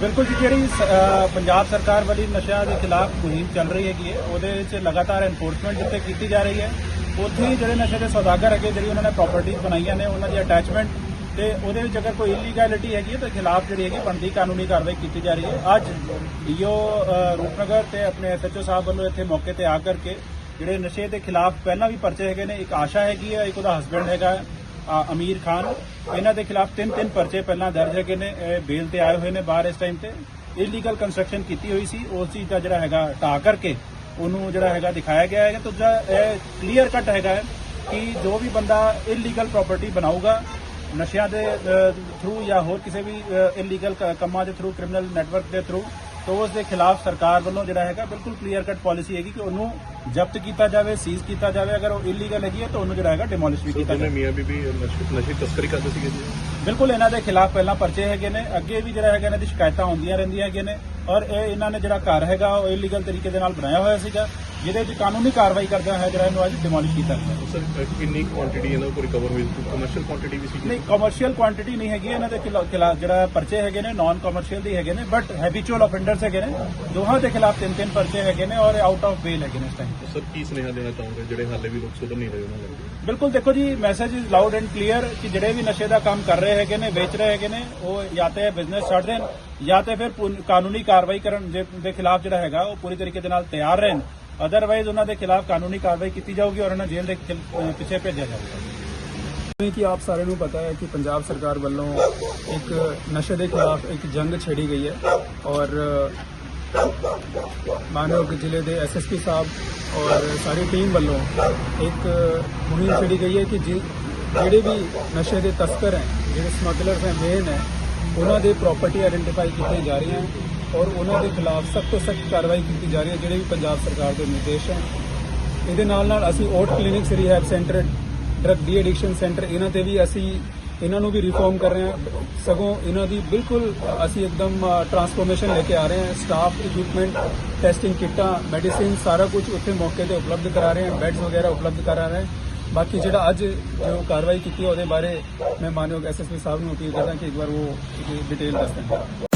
ਬਿਲਕੁਲ ਜੀ, ਜਿਹੜੀ ਪੰਜਾਬ ਸਰਕਾਰ ਵੱਲੋਂ ਨਸ਼ਿਆਂ ਦੇ ਖਿਲਾਫ ਮੁਹਿੰਮ ਚੱਲ ਰਹੀ ਹੈਗੀ ਹੈ, ਉਹਦੇ ਵਿੱਚ ਲਗਾਤਾਰ ਐਨਫੋਰਸਮੈਂਟ ਜਿੱਥੇ ਕੀਤੀ ਜਾ ਰਹੀ ਹੈ, ਉੱਥੇ ਹੀ ਜਿਹੜੇ ਨਸ਼ੇ ਦੇ ਸੌਦਾਗਰ ਹੈਗੇ, ਜਿਹੜੀ ਉਹਨਾਂ ਨੇ ਪ੍ਰਾਪਰਟੀਆਂ ਬਣਾਈਆਂ ਨੇ, ਉਹਨਾਂ ਦੀ ਅਟੈਚਮੈਂਟ ਤੇ ਉਹਦੇ ਵਿੱਚ ਅਗਰ ਕੋਈ ਇਲੀਗੈਲਿਟੀ ਹੈਗੀ ਹੈ, ਤਾਂ ਖਿਲਾਫ ਜਿਹੜੀ ਹੈਗੀ ਬਣਦੀ ਕਾਨੂੰਨੀ ਕਾਰਵਾਈ ਕੀਤੀ ਜਾ ਰਹੀ ਹੈ। ਅੱਜ ਡੀਓ ਰੂਪਨਗਰ ਤੇ ਆਪਣੇ ਐਸਐਚਓ ਸਾਹਿਬ ਵੱਲੋਂ ਇੱਥੇ ਮੌਕੇ ਤੇ ਆ ਕਰਕੇ ਜਿਹੜੇ ਨਸ਼ੇ ਦੇ ਖਿਲਾਫ ਪਹਿਲਾਂ ਵੀ ਪਰਚੇ ਹੈਗੇ ਨੇ, ਇੱਕ ਆਸ਼ਾ ਹੈਗੀ ਹੈ, ਇੱਕ ਉਹਦਾ ਹਸਬੰਡ ਹੈਗਾ ਅਮੀਰ ਖਾਨ। ਇਹਨਾਂ ਦੇ ਖਿਲਾਫ ਤਿੰਨ ਤਿੰਨ ਪਰਚੇ ਪਹਿਲਾਂ ਦਰਜ ਹੈਗੇ ਨੇ, ਇਹ ਬੇਲ ਤੇ ਆਏ ਹੋਏ ਨੇ ਬਾਹਰ ਇਸ ਟਾਈਮ ਤੇ। ਇਲੀਗਲ ਕੰਸਟਰਕਸ਼ਨ ਕੀਤੀ ਹੋਈ ਸੀ, ਉਸ ਚੀਜ਼ ਦਾ ਜਿਹੜਾ ਹੈਗਾ ਢਾ ਕਰਕੇ ਉਹਨੂੰ ਜਿਹੜਾ ਹੈਗਾ ਦਿਖਾਇਆ ਗਿਆ ਹੈ ਦੂਜਾ, ਇਹ ਕਲੀਅਰ ਕੱਟ ਹੈਗਾ ਕਿ ਜੋ ਵੀ ਬੰਦਾ ਇਲੀਗਲ ਪ੍ਰਾਪਰਟੀ ਬਣਾਊਗਾ, ਨਸ਼ਿਆਂ ਦੇ ਥਰੂ ਜਾਂ ਹੋਰ ਕਿਸੇ ਵੀ ਇਲੀਗਲ ਕੰਮਾਂ ਦੇ ਥਰੂ ਕ੍ਰਿਮੀਨਲ ਨੈਟਵਰਕ ਦੇ ਥਰੂ ਤੋਂ ਉਸ ਦੇ ਖਿਲਾਫ ਸਰਕਾਰ ਵੱਲੋਂ ਜਿਹੜਾ ਹੈਗਾ ਬਿਲਕੁਲ ਕਲੀਅਰ ਕੱਟ ਪਾਲਿਸੀ ਹੈਗੀ ਕਿ ਉਹਨੂੰ ਜ਼ਬਤ ਕੀਤਾ ਜਾਵੇ ਸੀਜ਼ ਕੀਤਾ ਜਾਵੇ। ਅਗਰ ਉਹ ਇਲੀਗਲ ਹੈਗੀ ਹੈ ਤਾਂ ਉਹਨੂੰ ਜਿਹੜਾ ਹੈਗਾ ਡਿਮੋਲਿਸ਼ ਵੀ ਕੀਤਾ ਜਾਵੇ ਮੀਆਂ ਬੀਬੀ ਨਸ਼ੇ ਤਸਕਰੀ ਕਰਦੇ ਸੀਗੇ ਜੀ। ਬਿਲਕੁਲ ਇਹਨਾਂ ਦੇ ਖਿਲਾਫ ਪਹਿਲਾਂ ਪਰਚੇ ਹੈਗੇ ਨੇ। ਅੱਗੇ ਵੀ ਜਿਹੜਾ ਹੈਗਾ ਇਹਨਾਂ ਦੀ ਸ਼ਿਕਾਇਤਾਂ ਹੁੰਦੀਆਂ ਰਹਿੰਦੀਆਂ ਹੈਗੇ ਨੇ। ਔਰ ਇਹ ਇਹਨਾਂ ਨੇ ਜਿਹੜਾ ਘਰ ਹੈਗਾ ਉਹ ਇਲੀਗਲ ਤਰੀਕੇ ਦੇ ਨਾਲ ਬਣਾਇਆ ਹੋਇਆ ਸੀਗਾ। ਜਿਹਦੇ ਵਿੱਚ ਕਾਨੂੰਨੀ ਕਾਰਵਾਈ ਕਰਦਿਆਂ ਹੋਇਆ ਜਿਹੜਾ ਇਹਨੂੰ ਅੱਜ ਡਿਮੋਲਿਸ਼ ਕੀਤਾ ਗਿਆ। ਸਰ ਕਿੰਨੀ ਕੁਆਂਟੀਟੀ ਇਹਨਾਂ ਕੋਲ ਰਿਕਵਰ ਹੋਈ? ਕਮਰਸ਼ੀਅਲ ਕੁਆਂਟੀਟੀ ਵੀ ਸੀ ਨਹੀਂ ਕਮਰਸ਼ੀਅਲ ਕੁਆਂਟੀਟੀ ਨਹੀਂ ਹੈਗੀ ਇਹਨਾਂ ਦੇ ਖਿਲਾਫ ਜਿਹੜਾ ਪਰਚੇ ਹੈਗੇ ਨੇ ਨਾਨ ਕਮਰਸ਼ੀਅਲ ਦੇ ਹੈਗੇ ਨੇ ਬਟ ਹੈਬਿਚੁਅਲ ਆਫੈਂਡਰਸ ਹੈਗੇ ਨੇ। ਦੋਹਾਂ ਦੇ ਖਿਲਾਫ ਤਿੰਨ ਤਿੰਨ ਪਰਚੇ ਹੈਗੇ ਨੇ ਔਰ ਆਊਟ ਆਫ ਬੇਲ ਹੈਗੇ ਨੇ ਇਸ ਟਾਈਮ ਸਰ ਕੀ ਸੁਨੇਹਾ ਦੇਣਾ ਚਾਹੋਗੇ? ਜਿਹੜੇ ਹਾਲੇ ਵੀ ਲੋਕ ਸੁਧਰ ਨਹੀਂ ਰਹੇ ਉਹਨਾਂ ਨੂੰ ਬਿਲਕੁਲ ਦੇਖੋ ਜੀ message is loud and clear ਕਿ ਜਿਹੜੇ ਵੀ ਨਸ਼ੇ ਦਾ ਕੰਮ ਕਰ ਰਹੇ ਹੈਗੇ ਨੇ ਵੇਚ ਰਹੇ ਹੈਗੇ ਨੇ ਉਹ ਜਾਂ ਤੇ ਬਿਜ਼ਨਸ ਛੱਡ ਦੇਣ ਜਾਂ ਤੇ ਫਿਰ ਕਾਨੂੰਨੀ ਕਾਰਵਾਈ ਕਰਨ ਦੇ ਖਿਲਾਫ ਜਿਹੜਾ ਹੈਗਾ ਉਹ ਪੂਰੀ ਤਰੀਕੇ ਦੇ ਨਾਲ ਤਿਆਰ ਰਹਿਣ। ਅਦਰਵਾਈਜ਼ ਉਹਨਾਂ ਦੇ ਖਿਲਾਫ ਕਾਨੂੰਨੀ ਕਾਰਵਾਈ ਕੀਤੀ ਜਾਊਗੀ ਔਰ ਉਹਨਾਂ ਜੇਲ੍ਹ ਦੇ ਪਿੱਛੇ ਭੇਜਿਆ ਜਾਊਗਾ। ਜਿਵੇਂ ਕਿ ਆਪ ਸਾਰਿਆਂ ਨੂੰ ਪਤਾ ਹੈ ਕਿ ਪੰਜਾਬ ਸਰਕਾਰ ਵੱਲੋਂ ਇੱਕ ਨਸ਼ੇ ਦੇ ਖਿਲਾਫ ਇੱਕ ਜੰਗ ਛੇੜੀ ਗਈ ਹੈ ਔਰ ਮਾਨਵ ਜ਼ਿਲ੍ਹੇ ਦੇ ਐਸਐਸਪੀ ਸਾਹਿਬ ਔਰ ਸਾਰੀ ਟੀਮ ਵੱਲੋਂ ਇੱਕ ਮੁਹਿੰਮ ਛੇੜੀ ਗਈ ਹੈ ਕਿ ਜਿ- ਜਿਹੜੇ ਵੀ ਨਸ਼ੇ ਦੇ ਤਸਕਰ ਹੈ, ਜਿਹੜੇ ਸਮਗਲਰਸ ਹੈ ਮੇਨ ਹੈ, ਉਹਨਾਂ ਦੇ ਪ੍ਰਾਪਰਟੀ ਆਇਡੈਂਟੀਫਾਈ ਕੀਤੀ ਜਾ ਰਹੀ ਹੈ ਔਰ ਉਹਨਾਂ ਦੇ ਖਿਲਾਫ ਸਖਤ ਤੋਂ ਸਖਤ ਕਾਰਵਾਈ ਕੀਤੀ ਜਾ ਰਹੀ ਹੈ, ਜਿਹੜੇ ਵੀ ਪੰਜਾਬ ਸਰਕਾਰ ਦੇ ਨਿਰਦੇਸ਼ ਹੈ। ਇਹਦੇ ਨਾਲ ਨਾਲ ਅਸੀਂ OOAT clinics rehab centre, drug de addiction centre, ਇਹਨਾਂ ਤੇ ਵੀ ਅਸੀਂ ਇਹਨਾਂ ਨੂੰ ਵੀ ਰਿਫਾਰਮ ਕਰ ਰਹੇ ਹਾਂ। ਸਗੋਂ ਇਹਨਾਂ ਦੀ ਬਿਲਕੁਲ ਅਸੀਂ ਇੱਕਦਮ ਟਰਾਂਸਫਰਮੇਸ਼ਨ ਲੈ ਕੇ ਆ ਰਹੇ ਹਾਂ। ਸਟਾਫ ਇਕਵਿਪਮੈਂਟ ਟੈਸਟਿੰਗ ਕਿੱਟਾਂ, ਮੈਡੀਸਿਨ ਸਾਰਾ ਕੁਝ ਉੱਥੇ ਮੌਕੇ ਤੇ ਉਪਲਬਧ ਕਰਾ ਰਹੇ ਹਾਂ। ਬੈੱਡਸ ਵਗੈਰਾ ਉਪਲਬਧ ਕਰਾ ਰਹੇ ਹਾਂ। ਬਾਕੀ ਜਿਹੜਾ ਅੱਜ ਜੋ ਕਾਰਵਾਈ ਕੀਤੀ ਉਹਦੇ ਬਾਰੇ ਮੈਂ ਮਾਨਯੋਗ ਐਸਐਸਪੀ ਸਾਹਿਬ ਨੂੰ ਅਪੀਲ ਕਰਦਾ ਕਿ ਇੱਕ ਵਾਰ ਉਹ ਡਿਟੇਲ ਦੱਸ ਦੇਣ।